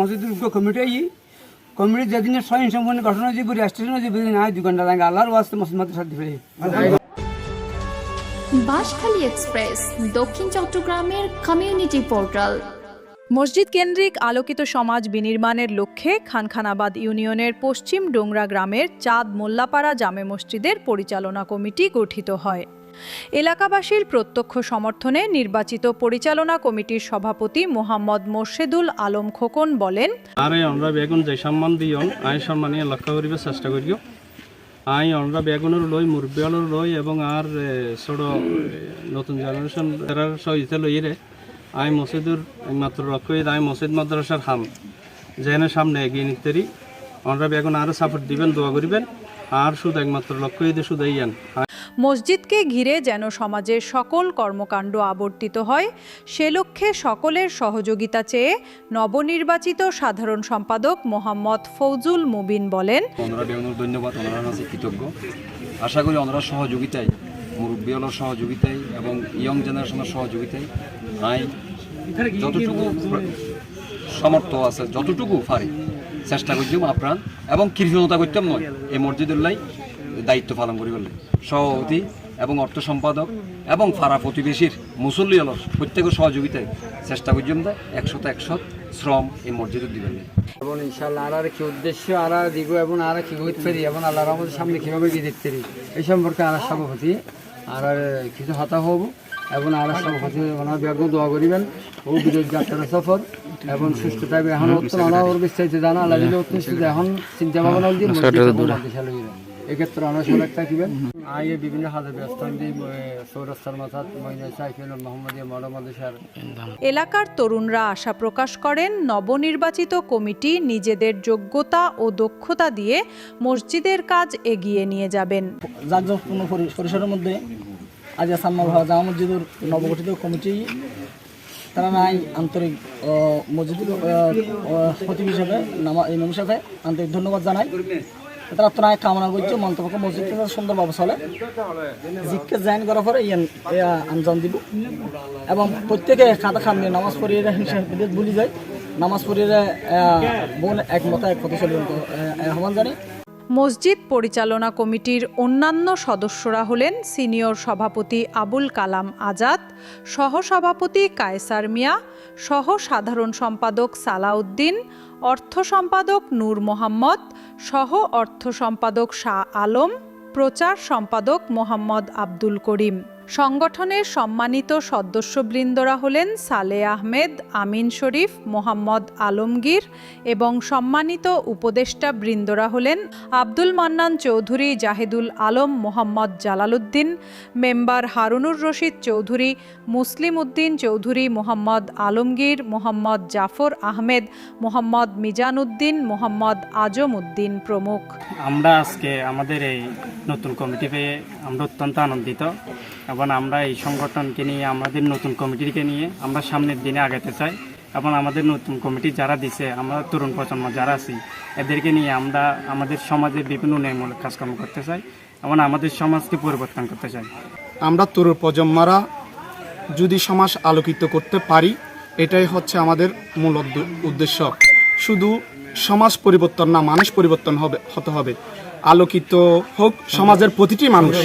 মসজিদ committee I committee যেদিন স্বয়ং সম্পূর্ণ ঘটনা যে বুড়ি স্টেশন যে বুড়ি না দুই ঘণ্টা লাগে। আল্লাহর ওয়াস্তে মসজিদ মাত্র সাথে ফেলে বাঁশখালী এক্সপ্রেস দক্ষিণ চট্টগ্রামের কমিউনিটি পোর্টাল মসজিদ কেন্দ্রিক আলোকিত সমাজ বিনির্মাণের লক্ষ্যে খানখানাবাদ ইউনিয়নের পশ্চিম ডোংরা গ্রামের চাঁদ মোল্লাপাড়া জামে মসজিদের পরিচালনা কমিটি গঠিত হয়। এলাকাবাসীর প্রত্যক্ষ সমর্থনে নির্বাচিত পরিচালনা কমিটির সভাপতি মোহাম্মদ মোর্শেদুল আলম খোকন বলেন, আরে, আমরা বেগুন যে সম্মান দিও, আই সম্মানীয় লক্ষ্য করিবে চেষ্টা করিও। আই, আমরা বেগুনের লই মুরব্বিয়ালর লই এবং আর ছোট নতুন জেনারেশন এরার সহিতে লই রে। আই মসজিদুর মাত্র করি আই মসজিদ মাদ্রাসার হাম। যেন সামনে এগিয়ে নিতে আমরা বেগুন আরও সাপোর্ট দিবেন, দোয়া করিবেন। আর শুধু একমাত্র লক্ষ্য শুধু ইয়ান মসজিদকে ঘিরে যেন সমাজের সকল কর্মকাণ্ড আবর্তিত হয়, সে লক্ষ্যে সকলের সহযোগিতা চেয়ে নবনির্বাচিত সাধারণ সম্পাদক মোহাম্মদ ফৌজুল মুবিন বলেন ধন্যবাদ কৃতজ্ঞ। আশা করি ওনারা সহযোগিতায় মুরব্বীওয়ালার সহযোগিতায় এবং ইয়ং জেনারেশনের সহযোগিতায় আই যতটুকু সমর্থ আছে, যতটুকু পারি, চেষ্টা করছিলাম আপ্রাণ এবং কৃষ্ণতা করতাম নয়। এই মসজিদুল্লাহ দায়িত্ব পালন করি বলে। সভাপতি এবং অর্থ সম্পাদক এবং ফারা প্রতিবেশীর মুসল্লি হল প্রত্যেকের সহযোগিতায় চেষ্টা দা একশত একশত শ্রম এই মসজিদের দিবেন। এবং ইনশাল্লাহ আর কি উদ্দেশ্য আর দিব এবং আর কি করতে পারি এবং আল্লাহর আমাদের সামনে কীভাবে গিয়ে দেখতে পারি এই সম্পর্কে আর সভাপতি আর কিছু হতা হব এবং আর সভাপতি ওনার ব্যাগ দোয়া করিবেন। ও বিরোধ যাত্রা সফর এবং সুস্থ থাকবে। এখন উত্তর অনাবর বিস্তারিত জানা আল্লাহ উত্তর এখন চিন্তা ভাবনা দিয়ে এক্ষেত্রে আমরা সজাগ থাকিবেন। আগে বিভিন্ন হাজার ব্যস্ত সৌরাস্তার মাথাত মহিলা সাইকেল মোহাম্মদিয়া মৌলামাদেশার এলাকার তরুণরা আশা প্রকাশ করেন নবনির্বাচিত কমিটি নিজেদের যোগ্যতা ও দক্ষতা দিয়ে মসজিদের কাজ এগিয়ে নিয়ে যাবেন। পরিসরের মধ্যে আজ সাম্মাল হওয়া জামা মসজিদের নবগঠিত কমিটি তারা নাই আন্তরিক মসজিদের ও, হিসেবে নামা আন্তরিক ধন্যবাদ জানাই। নাই কামনা করছে, মন্তব্য মসজিদটা যাতে সুন্দরভাবে চলে। জিককে জয়েন করার পরে ইয়ান ইয়া আঞ্জাম দিব। এবং প্রত্যেকে খাতা খামে নামাজ পড়িয়ে হিংসা ভুলি যায়। নামাজ পড়িয়ে বোন একমত, এক কথা চলবে আহ্বান জানি মসজিদ পরিচালনা কমিটির অন্যান্য সদস্যরা হলেন সিনিয়র সভাপতি আবুল কালাম আজাদ, সহসভাপতি কায়সার মিয়া, সহ সাধারণ সম্পাদক সালাউদ্দিন অর্থ সম্পাদক নূর মোহাম্মদ সহ অর্থ সম্পাদক শাহ আলম প্রচার সম্পাদক মোহাম্মদ আব্দুল করিম। সংগঠনের সম্মানিত সদস্যবৃন্দরা হলেন সালে আহমেদ, আমিন শরীফ, মোহাম্মদ আলমগীর এবং সম্মানিত উপদেষ্টা বৃন্দরা হলেন আব্দুল মান্নান চৌধুরী, জাহিদুল আলম, মোহাম্মদ জালালউদ্দিন, মেম্বার হারুনুর রশিদ চৌধুরী, মুসলিম উদ্দিন চৌধুরী, মোহাম্মদ আলমগীর, মোহাম্মদ জাফর আহমেদ, মোহাম্মদ মিজান উদ্দিন, মোহাম্মদ আজম উদ্দিন প্রমুখ। আমরা আজকে আমাদের এই নতুন কমিটি পেয়ে আমরা অত্যন্ত আনন্দিত। এবং আমরা এই সংগঠনকে নিয়ে, আমাদের নতুন কমিটিকে নিয়ে আমরা সামনের দিনে আগাতে চাই। এবং আমাদের নতুন কমিটি যারা দিছে, আমরা তরুণ প্রজন্ম যারা আছি, এদেরকে নিয়ে আমরা আমাদের সমাজে বিভিন্ন উন্নয়নমূলক কাজকর্ম করতে চাই এবং আমাদের সমাজকে পরিবর্তন করতে চাই। আমরা তরুণ প্রজন্মরা যদি সমাজ আলোকিত করতে পারি, এটাই হচ্ছে আমাদের মূল উদ্দেশ্য। শুধু সমাজ পরিবর্তন না, মানুষ পরিবর্তন হবে, হতে হবে। আলোকিত হোক সমাজের প্রতিটি মানুষ।